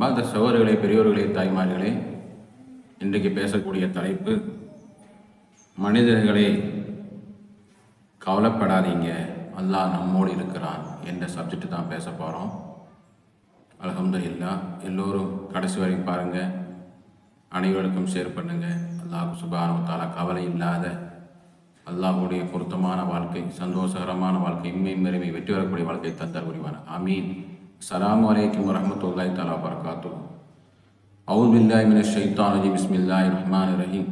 அன்பார்ந்த சகோதரர்களே பெரியோர்களே தாய்மார்களே இன்றைக்கு பேசக்கூடிய தலைப்பு மனிதர்களே கவலைப்படாதீங்க அல்லாஹ் நம்மோடு இருக்கிறான் என்ற சப்ஜெக்ட் தான் பேச போகிறோம் அல்ஹம்துலில்லா எல்லோரும் கடைசி வரைக்கும் பாருங்கள் அனைவருக்கும் ஷேர் பண்ணுங்கள் அல்லாஹ் சுபானு கவலை இல்லாத அல்லாஹுடைய பொருத்தமான வாழ்க்கை சந்தோஷகரமான வாழ்க்கை இம்மை மெருமை வெற்றி வரக்கூடிய வாழ்க்கை தந்தர் புரிவான? السلام علیکم ورحمۃ اللہ تعالیٰ وبرکاتہ۔ اعوذ باللہ من الشیطان الرجیم، بسم اللہ الرحمن الرحیم۔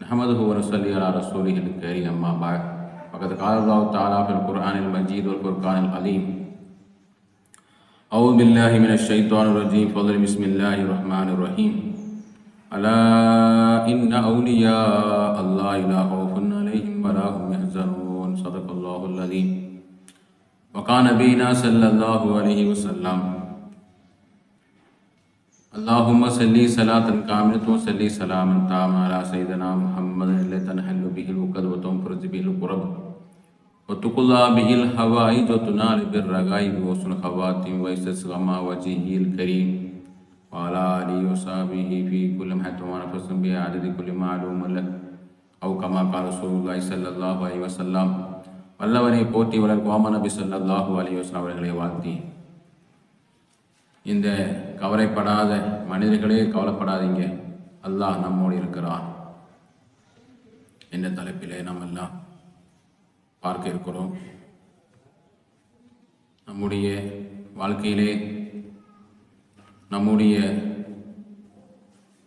نحمد ونصلی علی رسول الکریم، اما بعد۔ وقد قال اللہ تعالیٰ فی القرآن المجید والفرقان العلیم۔ اعوذ باللہ من الشیطان الرجیم، فضل بسم اللہ الرحمن الرحیم۔ الا ان اولیاء اللہ لا خوف علیہم ولا هم يحزنون صدق اللہ العظیم۔ وقان نبینا صلی اللہ علیہ وسلم اللہم صلی صلاة کاملت و صلی سلام تام علی سیدنا محمد اللہ تنحل به الوقت و تنفرز به القرب و تقلا به الحوائج و تنال رگائی و سن خواتم و اسس غما و جیہی الكریم و علا علی وعلى آله وصحبه في كل محيط ونفس بعدد کل معلوم لك او کما قال رسول الله صلی اللہ علیہ وسلم வல்லவரை போற்றி வளர்க்குவாம நபி ஸல்லல்லாஹு அலைஹி அவர்களை வாழ்த்தி இந்த கவலைப்படாத மனிதர்களே கவலைப்படாதீங்க. அல்லாஹ் நம்மோடு இருக்கிறான் என்ற தலைப்பிலே நாம் எல்லாம் பார்க்க இருக்கிறோம். நம்முடைய வாழ்க்கையிலே நம்முடைய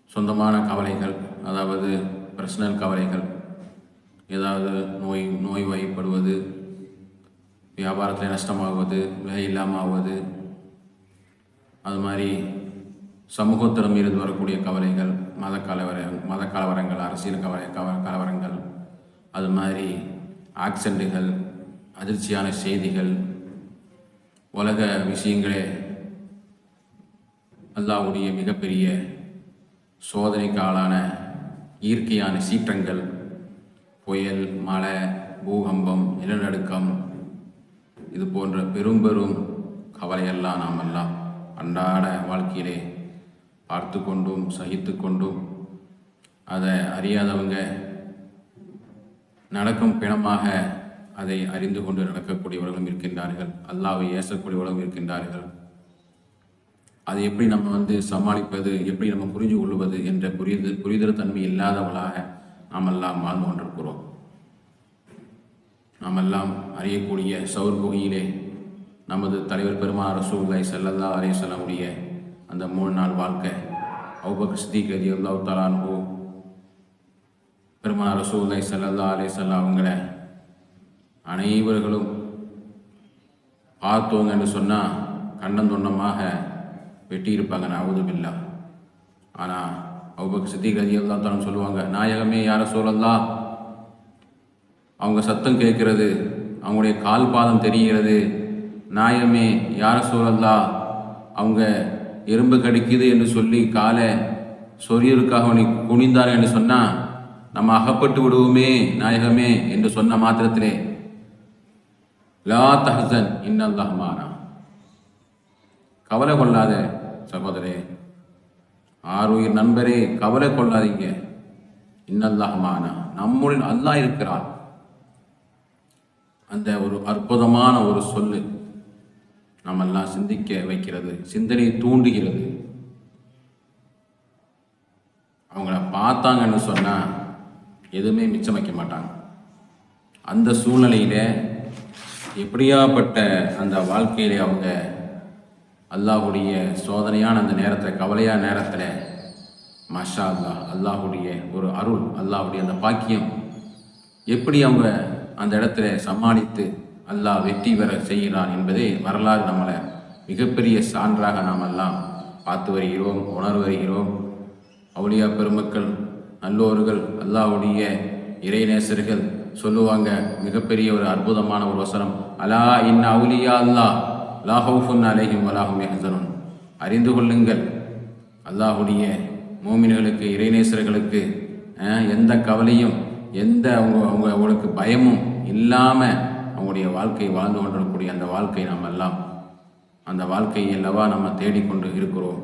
சொந்தமான கவலைகள் அதாவது பர்சனல் கவலைகள் ஏதாவது நோய் நோய் வாய்ப்படுவது வியாபாரத்தில் நஷ்டமாகுவது விலை இல்லாமல் ஆகுவது அது மாதிரி சமூகத்திடம் இருந்து வரக்கூடிய கவலைகள் மத கலவர மத கலவரங்கள் அரசியல் கவலை கவ கலவரங்கள் அது மாதிரி ஆக்சிடென்ட்டுகள் அதிர்ச்சியான செய்திகள் உலக விஷயங்களே அல்லாவுடைய மிகப்பெரிய சோதனைக்கு ஆளான இயற்கையான சீற்றங்கள் புயல் மழை பூகம்பம் நிலநடுக்கம் இது போன்ற பெரும் பெரும் கவலையெல்லாம் நாம் எல்லாம் அன்றாட வாழ்க்கையிலே பார்த்து கொண்டும் சகித்து கொண்டும் அதை அறியாதவங்க நடக்கும் பிணமாக அதை அறிந்து கொண்டு நடக்கக்கூடியவர்களும் இருக்கின்றார்கள். அல்லாவை ஏசக்கூடியவர்களும் இருக்கின்றார்கள். அதை எப்படி நம்ம வந்து சமாளிப்பது எப்படி நம்ம புரிஞ்சு கொள்வது என்ற புரிது புரிதல் தன்மை இல்லாதவளாக நாம் எல்லாம் வாழ்ந்து கொண்டிருக்கிறோம். நாம் எல்லாம் அறியக்கூடிய சவுர் குகையிலே நமது தலைவர் பெருமானார் ரசூல்லாய் அறிய அலையமுடைய அந்த மூணு நாள் வாழ்க்கை அவுபக் சித்திக் ரதி அல்லாஹ் தலான்ஹூ பெருமாள் ரசூல்லாய் சல்லல்லா அலையல்லா அவங்கள அனைவர்களும் பார்த்தோங்க என்று சொன்னால் கண்டம் தொண்டமாக வெட்டியிருப்பாங்க நான் பில்லா ஆனால் அவுபக் சித்திக் ரதி சொல்லுவாங்க நாயகமே யார சொல்லலாம் அவங்க சத்தம் கேட்கிறது அவங்களுடைய கால் பாதம் தெரிகிறது. நாயமே யார சூழல்லா அவங்க எறும்பு கடிக்குது என்று சொல்லி காலை சொரியருக்காக அவனை குனிந்தார் என்று சொன்னால் நம்ம அகப்பட்டு விடுவோமே நாயகமே என்று சொன்ன மாத்திரத்திலே லா தஹசன் இன்னல்லாஹ் மாறா கவலை கொள்ளாத சகோதரே ஆறுயிர் நண்பரே கவலை கொள்ளாதீங்க. இன்னல்லாஹ் மானா. நம்முடன் அல்லாஹ் இருக்கிறான். அந்த ஒரு அற்புதமான ஒரு சொல்லு நம்மெல்லாம் சிந்திக்க வைக்கிறது. சிந்தனையை தூண்டுகிறது. அவங்கள பார்த்தாங்கன்னு சொன்னால் எதுவுமே மிச்சம் வைக்க மாட்டாங்க. அந்த சூழ்நிலையில எப்படியாப்பட்ட அந்த வாழ்க்கையிலே அவங்க அல்லாஹுடைய சோதனையான அந்த நேரத்தில் கவலையான நேரத்தில் மஷா அல்லா அல்லாஹுடைய ஒரு அருள் அல்லாஹுடைய அந்த பாக்கியம் எப்படி அவங்க அந்த இடத்துல சமாளித்து அல்லாஹ் வெற்றி பெற செய்கிறான் என்பதே வரலாறு நம்மளை மிகப்பெரிய சான்றாக நாம் எல்லாம் பார்த்து வருகிறோம் உணர்வு வருகிறோம். அவுளியா பெருமக்கள் நல்லோர்கள் அல்லாஹுடைய இறைநேசர்கள் சொல்லுவாங்க மிகப்பெரிய ஒரு அற்புதமான ஒரு வசனம் அலா இன் அவுலியா அல்லாஹ்? லாஹவுஃபுன் அலைஹிம் வலாஹும் ஹசனும் அறிந்து கொள்ளுங்கள். அல்லாஹுடைய மோமின்களுக்கு இறைநேசர்களுக்கு எந்த கவலையும் எந்த அவங்க அவங்க அவங்களுக்கு பயமும் இல்லாமல் அவங்களுடைய வாழ்க்கை வாழ்ந்து கொண்டிருக்கக்கூடிய அந்த வாழ்க்கை நாம் எல்லாம் அந்த வாழ்க்கையை அல்லவா நம்ம தேடிக்கொண்டு இருக்கிறோம்.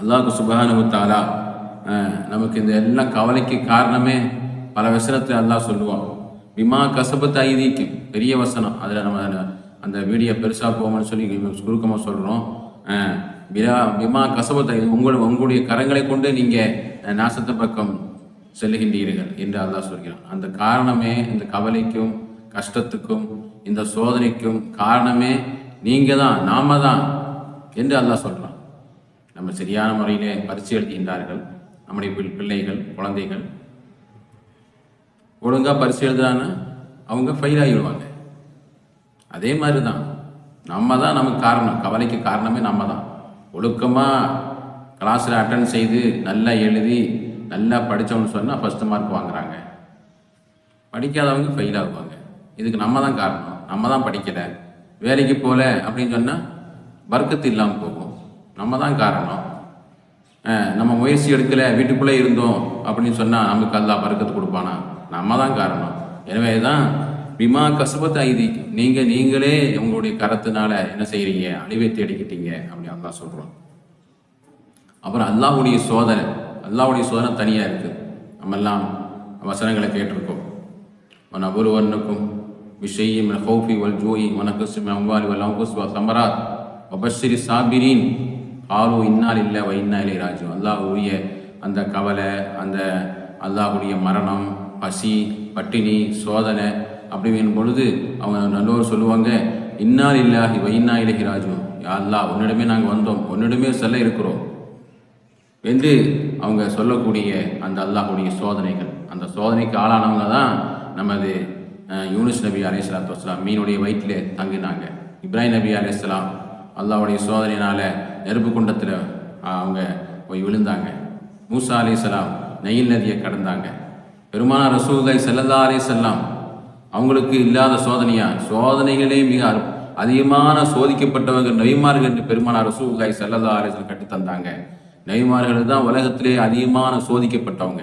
அல்லாஹு சுபஹானு நமக்கு இந்த எல்லா கவலைக்கு காரணமே பல வசனத்தை அல்லாஹ் சொல்லுவான். விமா கசபத் ஐதீக்கும் பெரிய வசனம். அதில் நம்ம அந்த- வீடியோ பெருசாக போகும்னு சொல்லி சுருக்கமாக சொல்கிறோம் விரா விமா கசபத்தை ஐதி உங்கள் உங்களுடைய கரங்களை கொண்டு நீங்கள் நாசத்து பக்கம் செல்லுகின்றீர்கள் என்று அல்லாஹ் சொல்கிறான். அந்த காரணமே இந்த கவலைக்கும் கஷ்டத்துக்கும் இந்த சோதனைக்கும் காரணமே நீங்கள் தான் நாம தான் என்று அல்லாஹ் சொல்கிறான் நம்ம சரியான முறையிலே பரிசு எழுதுகின்றார்கள். நம்முடைய பிள்ளைகள் குழந்தைகள். ஒழுங்காக பரிசு எழுதுறான்னு அவங்க ஃபெயில் ஆகிடுவாங்க. அதே மாதிரி தான் நம்ம தான் நமக்கு காரணம். கவலைக்கு காரணமே நம்ம தான் ஒழுக்கமாக கிளாஸில் அட்டன் செய்து நல்லா எழுதி நல்லா படித்தவன்னு சொன்னால் ஃபஸ்ட்டு மார்க் வாங்குறாங்க. படிக்காதவங்க ஃபெயில் ஆகுவாங்க. இதுக்கு நம்ம தான் காரணம். நம்ம தான் படிக்கலை. வேலைக்கு போகல அப்படின்னு சொன்னால் வர்க்கத்து இல்லாமல் போகும். நம்ம தான் காரணம் நம்ம முயற்சி எடுக்கலை வீட்டுக்குள்ளே இருந்தோம் அப்படின்னு சொன்னால் நமக்கு அல்லா வர்க்கத்து கொடுப்பானா? நம்ம தான் காரணம். எனவே தான் விமா கசுபத் ஐதிக்கு நீங்கள் நீங்களே உங்களுடைய கரத்தினால என்ன செய்கிறீங்க அழிவை தேடிக்கிட்டீங்க அப்படின்னு அல்லா சொல்கிறோம் அப்புறம் அல்லாவுடைய சோதனை. அல்லாவுடைய சோதனை தனியாக இருக்குது நம்மெல்லாம் வசனங்களை கேட்டிருக்கோம். ஒன் ஒருவனுக்கும் விஷயம் ஹௌஃபி வல் ஜோயி உனக்கு அம்பாரி வல் அங்குஸ் சமராத் ஒபஸ்ரி சாபிரின். ஆலோ இன்னால் இல்லை வ இன்னா இல்லை ராஜு அல்லாஹுடைய அந்த கவலை அந்த அல்லாஹுடைய மரணம் பசி பட்டினி சோதனை அப்படிங்கும் பொழுது அவங்க நல்லவர் சொல்லுவாங்க இன்னால் இல்லாஹி வைன்னா இலகி ராஜு யா அல்லாஹ் உன்னிடமே நாங்கள் வந்தோம் உன்னிடமே செல்ல இருக்கிறோம் என்று அவங்க சொல்லக்கூடிய அந்த அல்லாஹுடைய சோதனைகள். அந்த சோதனைக்கு ஆளானவங்க தான் நமது யூனிஸ் யூனுஸ் நபி அலையாத்து வஸ்லாம் மீனுடைய வயிற்றிலே தங்கினாங்க. இப்ராஹிம் நபி அலையாம் அல்லாஹ்வுடைய சோதனையினால் நெருப்பு குண்டத்தில் அவங்க போய் விழுந்தாங்க. மூசா அலைஹிஸ்ஸலாம் நெயில் நதியை கடந்தாங்க. பெருமான ரசூலுல்லாஹி செல்லல்லா அலைஹி செல்லாம் அவங்களுக்கு இல்லாத சோதனையா? சோதனைகளே மிக அதிகமான சோதிக்கப்பட்டவங்க நபிமார்கள் என்று பெருமானார் ரசூகாய் செல்லதா அரசன் கட்டி தந்தாங்க. நபிமார்கள் தான் உலகத்திலே அதிகமான சோதிக்கப்பட்டவங்க.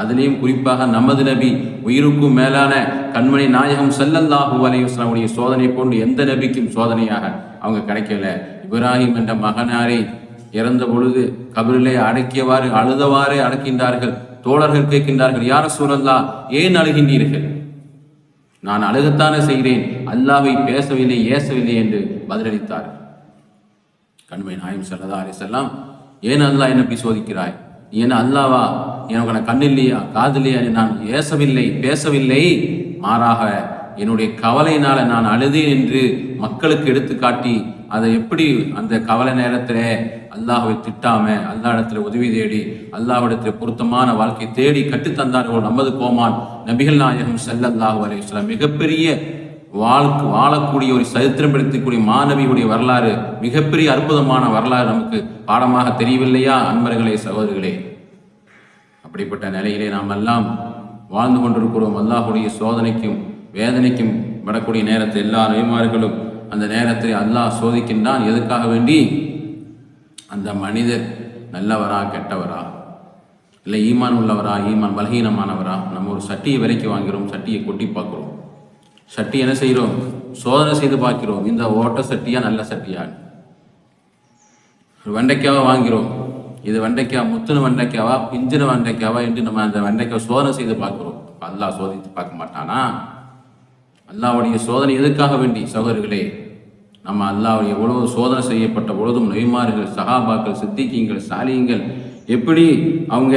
அதுலேயும் குறிப்பாக நமது நபி உயிருக்கும் மேலான கண்மணி நாயகம் ஸல்லல்லாஹு அலைஹி சோதனை போன்று எந்த நபிக்கும் சோதனையாக அவங்க கிடைக்கல. இப்ராஹிம் என்ற மகனாரை இறந்த பொழுது கபரிலே அடக்கியவாறு அழுதவாறே அடக்கின்றார்கள் தோழர்கள் கேட்கின்றார்கள் யார சூழல்லா ஏன் அழுகின்றீர்கள்? நான் அழுகத்தானே செய்கிறேன் அல்லாவை பேசவில்லை ஏசவில்லை என்று பதிலளித்தார். கண்மை நாயம் சல்லா அலி செல்லாம் ஏன் அல்லாஹ் என்ன இப்படி சோதிக்கிறாய்? நீ என்ன அல்லாவா? எனக்கு உனக்கு கண் இல்லையா? காது நான் ஏசவில்லை பேசவில்லை. மாறாக என்னுடைய கவலையினால நான் அழுதேன் என்று மக்களுக்கு எடுத்து காட்டி அதை எப்படி அந்த கவலை நேரத்தில் அல்லாஹை திட்டாம அல்லாஹிடத்தில் இடத்துல உதவி தேடி அல்லாஹிடத்தில் பொருத்தமான வாழ்க்கை தேடி கற்றுத்தந்தார்கள் நமது கோமான் நபிகள் நாயகம் செல்லல்லாஹு அலைஹி மிகப்பெரிய வாழ்க்கு வாழக்கூடிய ஒரு சரித்திரம் படுத்தக்கூடிய மாணவியுடைய வரலாறு மிகப்பெரிய அற்புதமான வரலாறு நமக்கு பாடமாக தெரியவில்லையா அன்பர்களே சகோதரர்களே? அப்படிப்பட்ட நிலையிலே நாம் எல்லாம் வாழ்ந்து கொண்டிருக்கிறோம். அல்லாஹுடைய சோதனைக்கும் வேதனைக்கும் வரக்கூடிய நேரத்தில் எல்லா நபிமார்களும் அந்த நேரத்தில் அல்லாஹ் சோதிக்கின்றான். எதுக்காக வேண்டி? அந்த மனிதர் நல்லவரா கெட்டவரா? இல்லை ஈமான் உள்ளவரா ஈமான் பலகீனமானவரா? நம்ம ஒரு சட்டியை விலைக்கு வாங்கிறோம் சட்டியை கொட்டி பார்க்குறோம். சட்டி என்ன செய்கிறோம்? சோதனை செய்து பார்க்கிறோம். இந்த ஓட்ட சட்டியா நல்ல சட்டியா? ஒரு வெண்டைக்காவை வாங்கிறோம். இது வெண்டைக்காய் முத்துன வெண்டைக்காவா பிஞ்சின வெண்டைக்காவா என்று நம்ம அந்த வெண்டைக்காவை சோதனை செய்து பார்க்குறோம். அல்லாஹ் சோதித்து பார்க்க மாட்டானா? அல்லாவுடைய சோதனை எதுக்காக வேண்டி சகோதரர்களே? நம்ம அல்லாஹ் எவ்வளவு சோதனை செய்யப்பட்ட பொழுதும் நெய்மார்கள் சகாபாக்கள் சித்திக்கிங்கள் சாலியங்கள் எப்படி அவங்க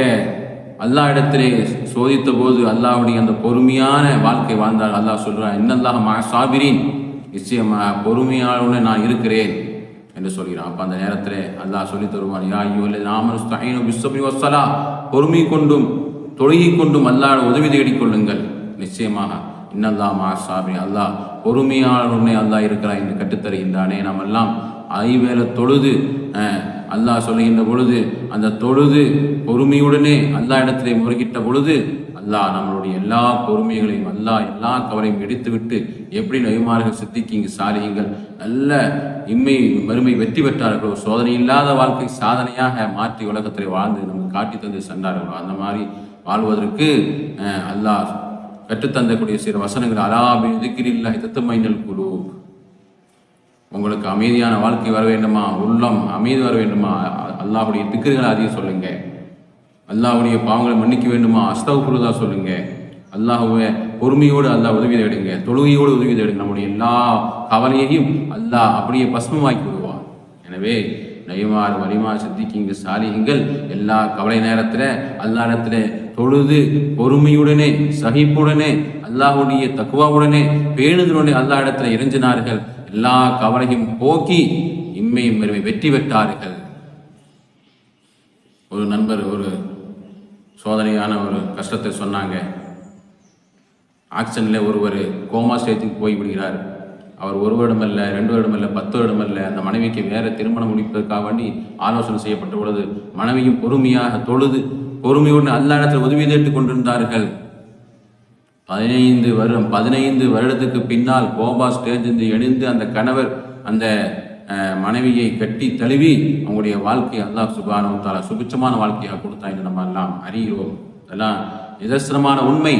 அல்லா இடத்திலே சோதித்த போது அல்லாவுடைய அந்த பொறுமையான வாழ்க்கை வாழ்ந்தார் அல்லாஹ் சொல்கிறார் இன்னல்லாஹ் மா சாபிரின் நிச்சயமாக பொறுமையாளனுடன் நான் இருக்கிறேன் என்று சொல்கிறான். அப்போ அந்த நேரத்தில் அல்லாஹ் சொல்லி தருவான் யா இல்லை நாமனுஸ்தாயினு பிஸ்ஸபி வசலா பொறுமை கொண்டும் தொழுகை கொண்டும் அல்லாஹ் உதவி தேடிக்கொள்ளுங்கள் நிச்சயமாக இன்னல்லா மா அல்லாஹ் பொறுமையாளருடனே அல்லாஹ் இருக்கிறான் என்று கற்றுத்தருகின்றானே. நாம் எல்லாம் ஐவேளை தொழுது அல்லாஹ் சொல்லுகின்ற பொழுது அந்த தொழுது பொறுமையுடனே அல்லாஹ் இடத்திலே முறுகிட்ட பொழுது அல்லாஹ் நம்மளுடைய எல்லா பொறுமைகளையும் அல்லாஹ் எல்லா கவலையும் எடுத்துவிட்டு எப்படி நபிமார்கள் சித்திக்கிங்க சாலிகள் நல்ல இம்மை மறுமை வெற்றி பெற்றார்களோ சோதனை இல்லாத வாழ்க்கை சாதனையாக மாற்றி உலகத்திலே வாழ்ந்து நமக்கு காட்டி தந்து சென்றார்களோ அந்த மாதிரி வாழ்வதற்கு அல்லாஹ் கற்றுத்தந்தக்கூடிய சில வசனங்கள். அலாபி இதுக்கிரில்லாஹி தத்துமைனல் குழு உங்களுக்கு அமைதியான வாழ்க்கை வர வேண்டுமா? உள்ளம் அமைதி வர வேண்டுமா? அல்லாஹுடைய அல்லாஹ்வுடைய அதிகம் சொல்லுங்க. அல்லாஹுடைய பாவங்களை மன்னிக்க வேண்டுமா? அஸ்தகுருதா சொல்லுங்க. அல்லாஹுவை பொறுமையோடு அல்லாஹ் உதவி தேடுங்க. தொழுகையோடு உதவி தேடுங்க. நம்முடைய எல்லா கவலையையும் அல்லாஹ் அப்படியே பஸ்மமாக்கி விடுவான். எனவே நயமார் வலிமார் சித்திக்கிங்க சாலிகங்கள் எல்லா கவலை நேரத்தில் அல்லா இடத்துல தொழுது பொறுமையுடனே சகிப்புடனே அல்லாஹுடைய தக்குவாவுடனே பேணுதலுடனே அல்லா இடத்துல இறைஞ்சினார்கள். எல்லா கவலையும் போக்கி இம்மையும் பெருமை வெற்றி பெற்றார்கள். ஒரு நண்பர் ஒரு சோதனையான ஒரு கஷ்டத்தை சொன்னாங்க. ஆக்ஷனில் ஒருவர் கோமா ஸ்டேஜுக்கு போய் விடுகிறார். அவர் ஒரு வருடம் ரெண்டு வருடம் பத்து வருடம் அந்த மனைவிக்கு வேற திருமணம் முடிப்பதற்காக வேண்டி ஆலோசனை செய்யப்பட்ட பொழுது மனைவியும் பொறுமையாக தொழுது பொறுமையுடன் அல்ல இடத்தில் உதவி கேட்டுக் கொண்டிருந்தார்கள். பதினைந்து வருடம் பதினைந்து வருடத்துக்கு பின்னால் கோபா ஸ்டேஜிந்து எழுந்து அந்த கணவர் அந்த மனைவியை கட்டி தழுவி அவங்களுடைய வாழ்க்கையை அல்லாஹ் சுபானம் தால சுபிச்சமான வாழ்க்கையாக கொடுத்தா என்று நம்ம எல்லாம் அறிகிறோம். அதெல்லாம் நிதர்சனமான உண்மை.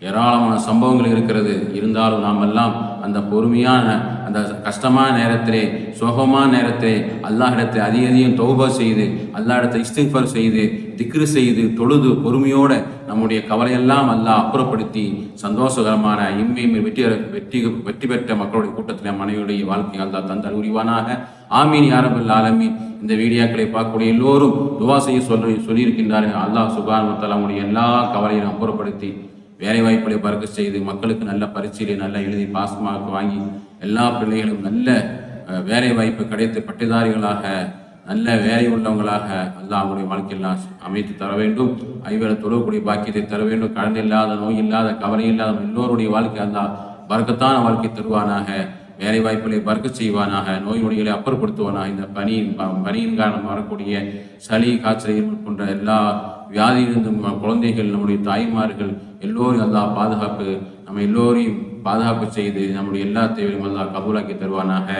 ஏராளமான சம்பவங்கள் இருக்கிறது. இருந்தாலும் நாம் எல்லாம் அந்த பொறுமையான அந்த கஷ்டமான நேரத்திலே சோகமான நேரத்திலே அல்லாஹிடத்தில் அதிக அதிகம் தௌபா செய்து அல்லாஹிடத்தை இஸ்திஃபர் செய்து திக்ரு செய்து தொழுது பொறுமையோட நம்முடைய கவலையெல்லாம் அல்லாஹ் அப்புறப்படுத்தி சந்தோஷகரமான இம்மையுமே வெற்றி வெற்றி வெற்றி பெற்ற மக்களுடைய கூட்டத்தில் மனைவியுடைய வாழ்க்கை அல்லா தந்தால் உரிவானாக. ஆமீன் யாரபில் ஆலமீன். இந்த வீடியோக்களை பார்க்கக்கூடிய எல்லோரும் துவா செய்ய சொல்லி சொல்லியிருக்கின்றார்கள். அல்லாஹ் சுபான் எல்லா கவலையும் அப்புறப்படுத்தி வேலை வாய்ப்புகளை பறக்க செய்து மக்களுக்கு நல்ல பரீட்சையிலே நல்லா எழுதி பாஸ் மார்க் வாங்கி எல்லா பிள்ளைகளும் நல்ல வேலை வாய்ப்பு கிடைத்து பட்டதாரிகளாக நல்ல வேலை உள்ளவங்களாக அல்லாஹ் அவங்களுடைய வாழ்க்கையெல்லாம் அமைத்து தர வேண்டும். ஐவரை தொழக்கூடிய பாக்கியத்தை தர வேண்டும். கடன் இல்லாத நோய் இல்லாத கவலை இல்லாத எல்லோருடைய வாழ்க்கை அல்லாஹ் பறக்கத்தான வாழ்க்கை தருவானாக. வேலை வாய்ப்புகளை பறக்க செய்வானாக. நோய் நொடிகளை அப்புறப்படுத்துவானாக. இந்த பனியின் ப- பனியின் காரணம் வரக்கூடிய சளி காய்ச்சல் போன்ற எல்லா வியாதியிலிருந்து குழந்தைகள் நம்முடைய தாய்மார்கள் எல்லோரும் அல்லாஹ் பாதுகாப்பு நம்ம எல்லோரையும் பாதுகாப்பு செய்து நம்முடைய எல்லா தேவையும் அல்லாஹ் கபூலாக்கி தருவானாக.